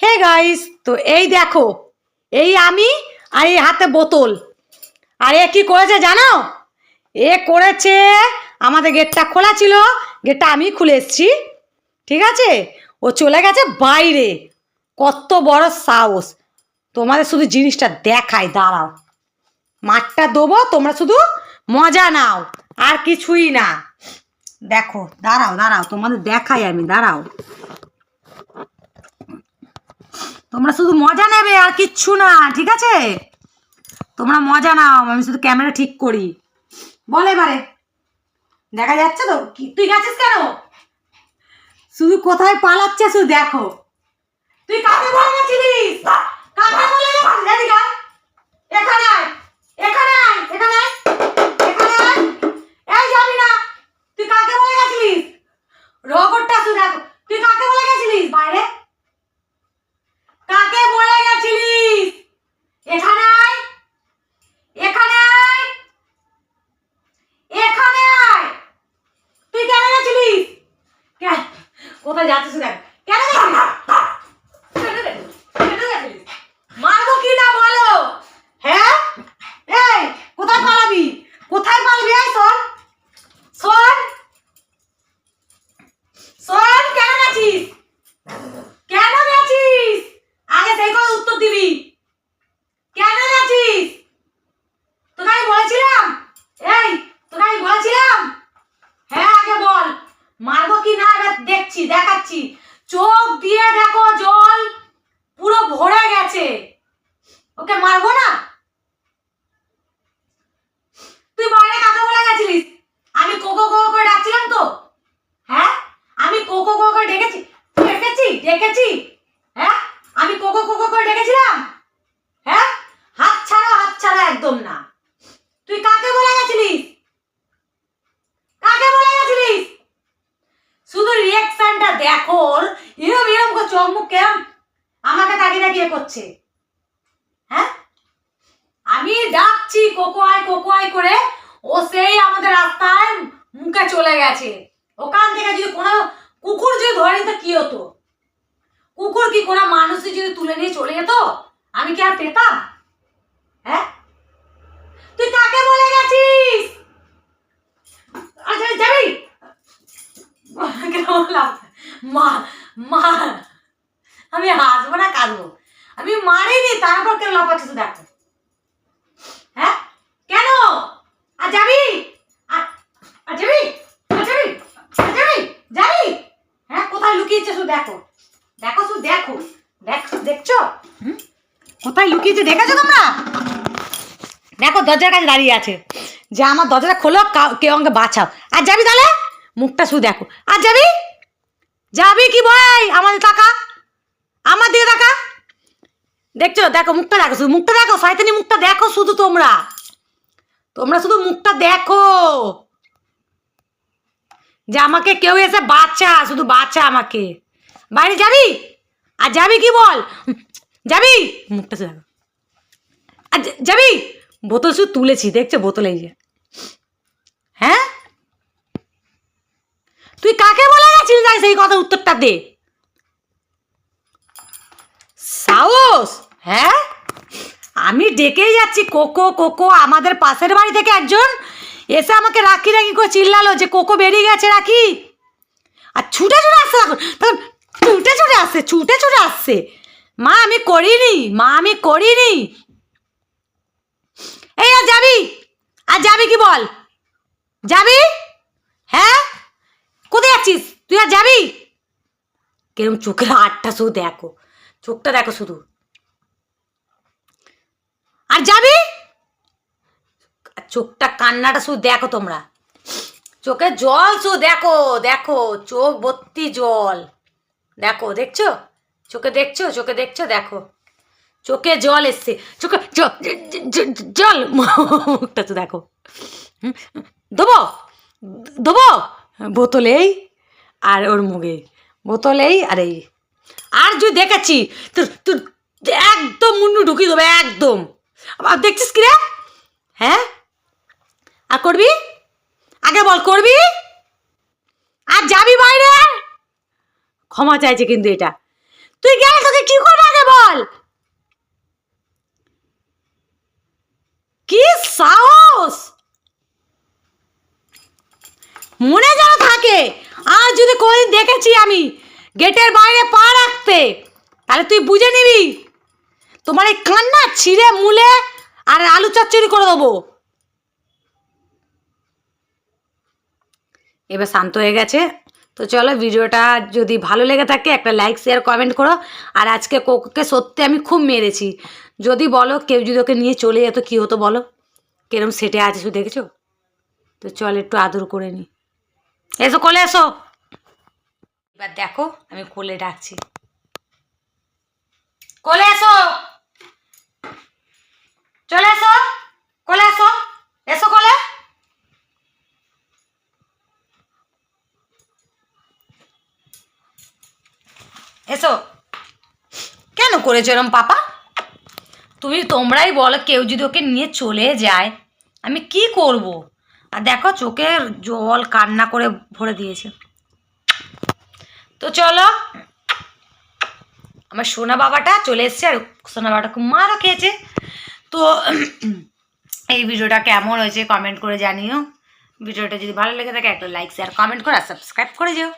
Hey guys তো এই দেখো, এই আমি আর এই হাতে বোতল। আর এ কি করেছে জানো? এ করেছে, আমাদের গেটটা খোলা ছিল, গেটটা আমি খুলে এসেছি, ঠিক আছে? ও চলে গেছে বাইরে। কত বড় সাহস। তোমাদের শুধু জিনিসটা দেখায় দাঁড়াও। মাঠটা দেবো, তোমরা শুধু মজা নাও, আর কিছুই না। দেখো, দাঁড়াও দাঁড়াও, তোমাদের দেখাই আমি, দাঁড়াও। তোমরা শুধু মজা নেবে আর কিচ্ছু না, ঠিক আছে? তোমরা মজা নাও, আমি শুধু ক্যামেরা ঠিক করি। বলে এবারে। দেখা যাচ্ছে তো? তুই গেছিস কেন? শুধু কোথায় পালাচ্ছে শুধু দেখো। তুই কাকে বলে গেছিলিস? কাকে বলে গেছিস এদিকে আয়। এখানে আয় এখানে আয় এখানে আয় এখানে আয় এই যাবি না তুই কাকে বলে গেছিলিস রগরটা শুধু দেখো তুই কাকে বলে গেছিলিস বাইরে কাকে বলে গেছিলিস এখানে আয় এখানে আয় এখানে আয় তুই কেন গেছিলিস কে- কোথায় যাচ্ছিস দেখ কেন গেছিলিস কেন গেছিলিস? কেন গেছিলিস? মারবো কি না বলো হ্যাঁ এই কোথায় পালাবি কোথায় পালাবি এই শোন শোন শোন কেন গেছিস কেন গেছিস আগে সেই কথা উত্তর দিবি কেন গেছিস তোকে আমি বলেছিলাম এই তোকে আমি বলেছিলাম হ্যাঁ আগে বল মারবো কি না এবার দেখছি দেখাচ্ছি চোখ দিয়ে দেখো জল পুরো ভরে গেছে ওকে মারবো না তুই বাইরে কাকে বলে গেছিলিস আমি কোকো কোকো করে ডাকছিলাম তো হ্যাঁ আমি কোকো কোকো করে ডেকেছি ডেকেছি ডেকেছি হ্যাঁ আমি কোকো কোকো করে ডেকেছিলাম হ্যাঁ হাত ছাড়ো হাত ছাড়ো একদম না তুই কাকে বলে গেছিলিস কাকে বলে গেছিলিস শুধু রিয়াকশনটা দেখো ওর এরম এরম কেরম আমাকে তাকিয়ে তাকিয়ে করছে। হ্যাঁ? আমি ডাকছি কোকো আয় কোকো আয় করে, ও সেই আমাদের রাস্তায় মুখে চলে গেছে। ওখান থেকে যদি কোনো কুকুর যদি ধরে নিত, কি হতো? কুকুর কি কোনো মানুষই যদি তুলে নিয়ে চলে যেত? আমি কি আর পেতাম? হ্যাঁ? তুই কাকে বলে গেছিস? আচ্ছা যাবি? কেমন? মা মা। আমি হাসবো না কাঁদবো। আমি মারিনি তারপর কেন লাফাচ্ছিস দেখো? হ্যাঁ? কেন? আর যাবি? আর যাবি? আর যাবি? আর যাবি? যাবি? হ্যাঁ কোথায় লুকিয়েছে শুধু দেখো। দেখো শুধু দেখো। দেখ দেখছ? কোথায় লুকিয়েছে দেখেছ তোমরা? দেখো দরজার কাছে দাঁড়িয়ে আছে। যে আমার দরজাটা খোলো কাউ- কেউ আমাকে বাঁচাও। আর যাবি তাহলে? মুখটা শুধু দেখো। আর যাবি? যাবি কি ভাই আমাদের টাকা? আমার দিকে দেখা। দেখছ? দেখো, মুখটা দেখো, শুধু মুখটা দেখো, শয়তানি মুখটা দেখো শুধু তোমরা। তোমরা শুধু মুখটা দেখো। যে আমাকে কেউ এসে বাচ্চা শুধু বাচ্চা আমাকে। বাইরে যাবি? আর যাবি কি বল? যাবি? মুখটা দেখো। আর যাবি? বোতল শুধু তুলেছি, দেখছ? বোতল এই যে। হ্যাঁ? তুই কাকে বলে গেছিস সেই কথা উত্তরটা দে। সাহস? হ্যাঁ? আমি ডেকেই যাচ্ছি কোকো কোকো, আমাদের পাশের বাড়ি থেকে একজন। এসে আমাকে রাখি রাখি করে চিল্লালো যে কোকো বেরিয়ে গেছে, রাখি। আর ছুটে ছুটে আসছে তখন ছুটে ছুটে আসছে, ছুটে ছুটে আসছে। মা, আমি করিনি, মা, আমি করিনি। এই আর যাবি? আর যাবি কি বল? যাবি? হ্যাঁ? কোথায় যাচ্ছিস? তুই আর যাবি? কিরম চোখের আটটা শুধু দেখো। চোখটা দেখো শুধু। আর যাবি? চোখটা, কান্নাটা শুধু দেখো তোমরা। চোখে জল শুধু দেখো দেখো, চোখ ভর্তি জল। দেখো, দেখছ? চোখে দেখছ? চোখে দেখছ? দেখো। চোখে জল এসছে। চোখে জল মুখটা তো দেখো। দেবো দেবো বোতলেই আর ওর মুখে। বোতলেই আর এই। আর যদি দেখেছি তোর তোর একদম মুন্ডু ঢুকিয়ে দেবে, একদম। আবার দেখছিস কি রে? হ্যাঁ? আর করবি? আগে বল, করবি? আর যাবি বাইরে? ক্ষমা চাইছে কিন্তু এটা। তুই গেলে তোকে কি করব আগে বল? কি সাহস? মনে যেন থাকে। আর যদি কোনোদিন দেখেছি আমি গেটের বাইরে পা রাখতে। তাহলে তুই বুঝে নিবি? তোমার এই কান্না ছিঁড়ে, মুলে আর আলু চচ্চড়ি করে দেবো। এবার শান্ত হয়ে গেছে। তো চলো ভিডিওটা যদি ভালো লেগে থাকে, একটা লাইক শেয়ার কমেন্ট করো। আর আজকে কোকোকে সত্যি আমি খুব মেরেছি। যদি বলো কেউ যদি ওকে নিয়ে চলে যেত, কী হতো বলো? কিরম সেটে আছে, শুধু দেখেছ? তো চল একটু আদর করে নি। এসো, কলে এসো। এবার দেখো, আমি কোলে ডাকছি কোলে এসো! চলে এসো! কোলে এসো! এসো কোলে! এসো। কেন করেছ এরম পাপা? তুমি তোমরাই বলো, কেউ যদি ওকে নিয়ে চলে যায়, আমি কি করব? আর দেখো চোখে জল কান্না করে ভরে দিয়েছে। তো চলো। আমার সোনা বাবাটা চলে এসছে আর সোনা বাবাটা খুব মারও খেয়েছে। তো এই ভিডিওটা কেমন হয়েছে কমেন্ট করে জানিও। ভিডিওটা যদি ভালো লেগে থাকে একটা লাইক শেয়ার কমেন্ট করে আর সাবস্ক্রাইব করে যেও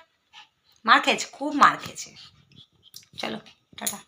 মার খেয়েছে, খুব মার খেয়েছে। চলো, টাটা।